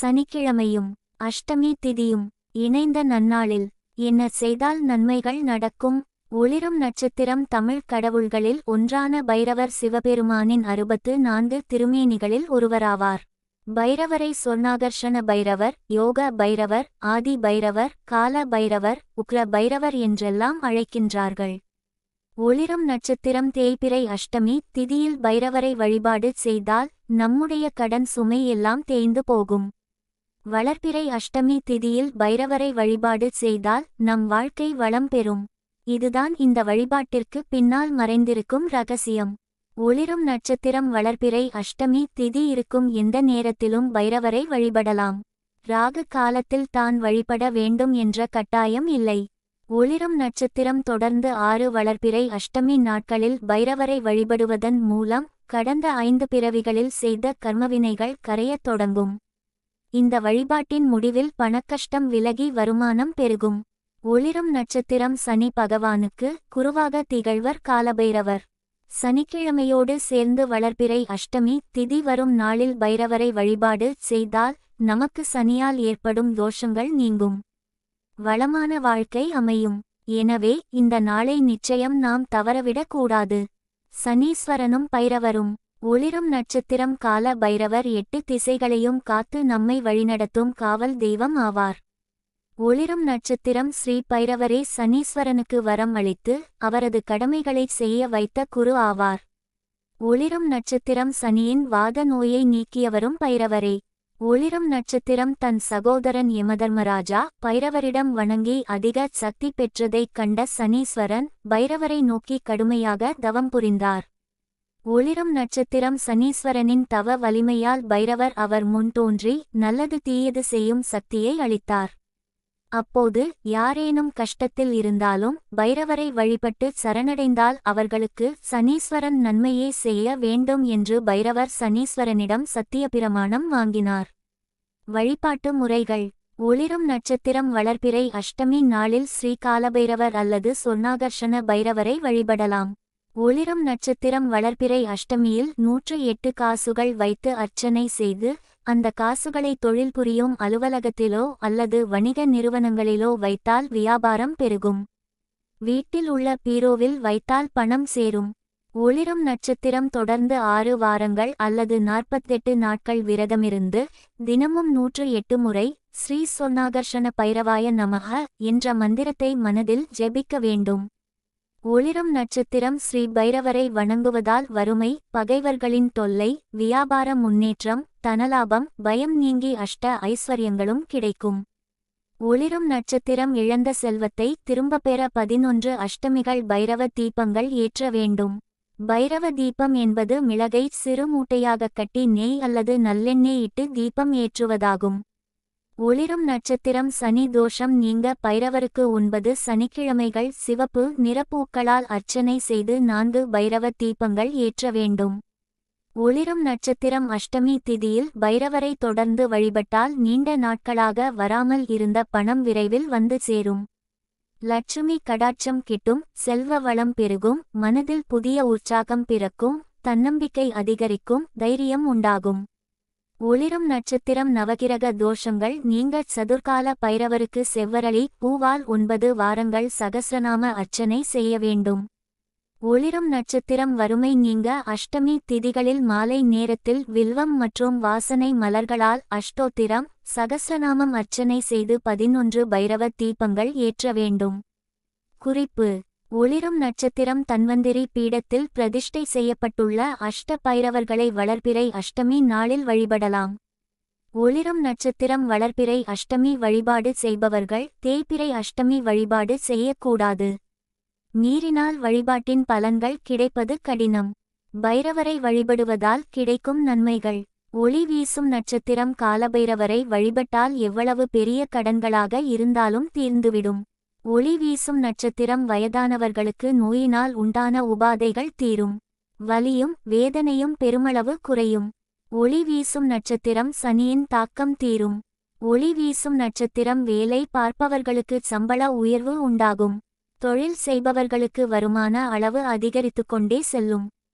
சனிக்கிழமையும் அஷ்டமி திதியும் இணைந்த நன்னாளில் என்ன செய்தால் நன்மைகள் நடக்கும்? ஒளிரும் நட்சத்திரம் தமிழ் கடவுள்களில் ஒன்றான பைரவர் சிவபெருமானின் அறுபத்து நான்கு திருமேனிகளில் ஒருவராவார். பைரவரை சொர்ணாகர்ஷண பைரவர் யோக பைரவர் ஆதி பைரவர் கால பைரவர் உக்ர பைரவர் என்றெல்லாம் அழைக்கின்றார்கள். ஒளிரும் நட்சத்திரம் தேய்பிறை அஷ்டமி திதியில் பைரவரை வழிபாடு செய்தால் நம்முடைய கடன் சுமை எல்லாம் தேய்ந்து போகும். வளர்பிறை அஷ்டமி திதியில் பைரவரை வழிபாடு செய்தால் நம் வாழ்க்கை வளம் பெறும். இதுதான் இந்த வழிபாட்டிற்கு பின்னால் மறைந்திருக்கும் ரகசியம். ஒளிரும் நட்சத்திரம் வளர்பிறை அஷ்டமி திதி இருக்கும் எந்த நேரத்திலும் பைரவரை வழிபடலாம். ராகு காலத்தில் தான் வழிபட வேண்டும் என்ற கட்டாயம் இல்லை. ஒளிரும் நட்சத்திரம் தொடர்ந்து ஆறு வளர்பிறை அஷ்டமி நாட்களில் பைரவரை வழிபடுவதன் மூலம் கடந்த ஐந்து பிறவிகளில் செய்த கர்மவினைகள் கரையத் தொடங்கும். இந்த வழிபாட்டின் முடிவில் பணக்கஷ்டம் விலகி வருமானம் பெருகும். ஒளிரும் நட்சத்திரம் சனி பகவானுக்கு குருவாக திகழ்வர் காலபைரவர். சனிக்கிழமையோடு சேர்ந்து வளர்பிறை அஷ்டமி திதி வரும் நாளில் பைரவரை வழிபாடு செய்தால் நமக்கு சனியால் ஏற்படும் தோஷங்கள் நீங்கும். வளமான வாழ்க்கை அமையும். எனவே இந்த நாளை நிச்சயம் நாம் தவறவிடக் கூடாது சனீஸ்வரனும் பைரவரும். ஒளிரும் நட்சத்திரம் கால பைரவர் எட்டு திசைகளையும் காத்து நம்மை வழிநடத்தும் காவல் தெய்வம் ஆவார். ஒளிரும் நட்சத்திரம் ஸ்ரீ பைரவரே சனீஸ்வரனுக்கு வரம் அளித்து அவரது கடமைகளைச் செய்ய வைத்த குரு ஆவார். ஒளிரும் நட்சத்திரம் சனியின் வாத நோயை நீக்கியவரும் பைரவரே. ஒளிரும் நட்சத்திரம் தன் சகோதரன் யமதர்மராஜா பைரவரிடம் வணங்கி அதிக சக்தி பெற்றதைக் கண்ட சனீஸ்வரன் பைரவரை நோக்கி கடுமையாக தவம் புரிந்தார். ஒளிரும் நட்சத்திரம் சனீஸ்வரனின் தவ வலிமையால் பைரவர் அவர் முன் தோன்றி நல்லது தீயது செய்யும் சக்தியை அளித்தார். அப்போது யாரேனும் கஷ்டத்தில் இருந்தாலும் பைரவரை வழிபட்டு சரணடைந்தால் அவர்களுக்கு சனீஸ்வரன் நன்மையே செய்ய வேண்டும் என்று பைரவர் சனீஸ்வரனிடம் சத்தியபிரமாணம் வாங்கினார். வழிபாட்டு முறைகள். ஒளிரும் நட்சத்திரம் வளர்பிறை அஷ்டமி நாளில் ஸ்ரீகாலபைரவர் அல்லது சொர்ணாகர்ஷண பைரவரை வழிபடலாம். ஒளிரும் நட்சத்திரம் வளர்பிறை அஷ்டமியில் நூற்று எட்டு காசுகள் வைத்து அர்ச்சனை செய்து அந்த காசுகளை தொழில் புரியும் அலுவலகத்திலோ அல்லது வணிக நிறுவனங்களிலோ வைத்தால் வியாபாரம் பெருகும். வீட்டில் உள்ள பீரோவில் வைத்தால் பணம் சேரும். ஒளிரும் நட்சத்திரம் தொடர்ந்து ஆறு வாரங்கள் அல்லது நாற்பத்தெட்டு நாட்கள் விரதமிருந்து தினமும் நூற்று எட்டு முறை ஸ்ரீ சொன்னாகர்ஷண பைரவாய நமக என்ற மந்திரத்தை மனதில் ஜெபிக்க வேண்டும். ஒளிரும் நட்சத்திரம் ஸ்ரீ பைரவரை வணங்குவதால் வறுமை பகைவர்களின் தொல்லை வியாபார முன்னேற்றம் தனலாபம் பயம் நீங்கி அஷ்ட ஐஸ்வர்யங்களும் கிடைக்கும். ஒளிரும் நட்சத்திரம் இழந்த செல்வத்தை திரும்பப் பெற பதினொன்று அஷ்டமிகள் பைரவ தீபங்கள் ஏற்ற வேண்டும். பைரவ தீபம் என்பது மிளகை சிறு மூட்டையாகக் கட்டி நெய் அல்லது நல்லெண்ணெய் இட்டு தீபம் ஏற்றுவதாகும். ஒளிரும் நட்சத்திரம் சனி தோஷம் நீங்க பைரவருக்கு ஒன்பது சனிக்கிழமைகள் சிவப்பு நிறப்பூக்களால் அர்ச்சனை செய்து நான்கு பைரவ தீபங்கள் ஏற்ற வேண்டும். ஒளிரும் நட்சத்திரம் அஷ்டமி திதியில் பைரவரை தொடர்ந்து வழிபட்டால் நீண்ட நாட்களாக வராமல் இருந்த பணம் விரைவில் வந்து சேரும். லட்சுமி கடாட்சம் கிட்டும் செல்வ வளம் பெருகும் மனதில் புதிய உற்சாகம் பிறக்கும் தன்னம்பிக்கை அதிகரிக்கும் தைரியம் உண்டாகும். ஒளிரும் நட்சத்திரம் நவகிரக தோஷங்கள் நீங்கள் சதுர்கால பைரவருக்கு செவ்வரளி பூவால் ஒன்பது வாரங்கள் சகசிரநாம அர்ச்சனை செய்ய வேண்டும். ஒளிரும் நட்சத்திரம் வறுமை நீங்க அஷ்டமி திதிகளில் மாலை நேரத்தில் வில்வம் மற்றும் வாசனை மலர்களால் அஷ்டோத்திரம் சகசிரநாமம் அர்ச்சனை செய்து பதினொன்று பைரவ தீபங்கள் ஏற்ற வேண்டும். குறிப்பு ஒளிரும் நட்சத்திரம் தன்வந்திரி பீடத்தில் பிரதிஷ்டை செய்யப்பட்டுள்ள அஷ்ட பைரவர்களை வளர்பிறை அஷ்டமி நாளில் வழிபடலாம். ஒளிரும் நட்சத்திரம் வளர்பிறை அஷ்டமி வழிபாடு செய்பவர்கள் தேய்பிறை அஷ்டமி வழிபாடு செய்யக்கூடாது. மீறினால் வழிபாட்டின் பலன்கள் கிடைப்பது கடினம். பைரவரை வழிபடுவதால் கிடைக்கும் நன்மைகள். ஒளி வீசும் நட்சத்திரம் காலபைரவரை வழிபட்டால் எவ்வளவு பெரிய கடன்களாக இருந்தாலும் தீர்ந்துவிடும். ஒளி வீசும் நட்சத்திரம் வயதானவர்களுக்கு நோயினால் உண்டான உபாதைகள் தீரும். வலியும் வேதனையும் பெருமளவு குறையும். ஒளி வீசும் நட்சத்திரம் சனியின் தாக்கம் தீரும். ஒளி வீசும் நட்சத்திரம் வேலை பார்ப்பவர்களுக்கு சம்பள உயர்வு உண்டாகும். தொழில் செய்பவர்களுக்கு வருமான அளவு அதிகரித்துக்கொண்டே செல்லும்.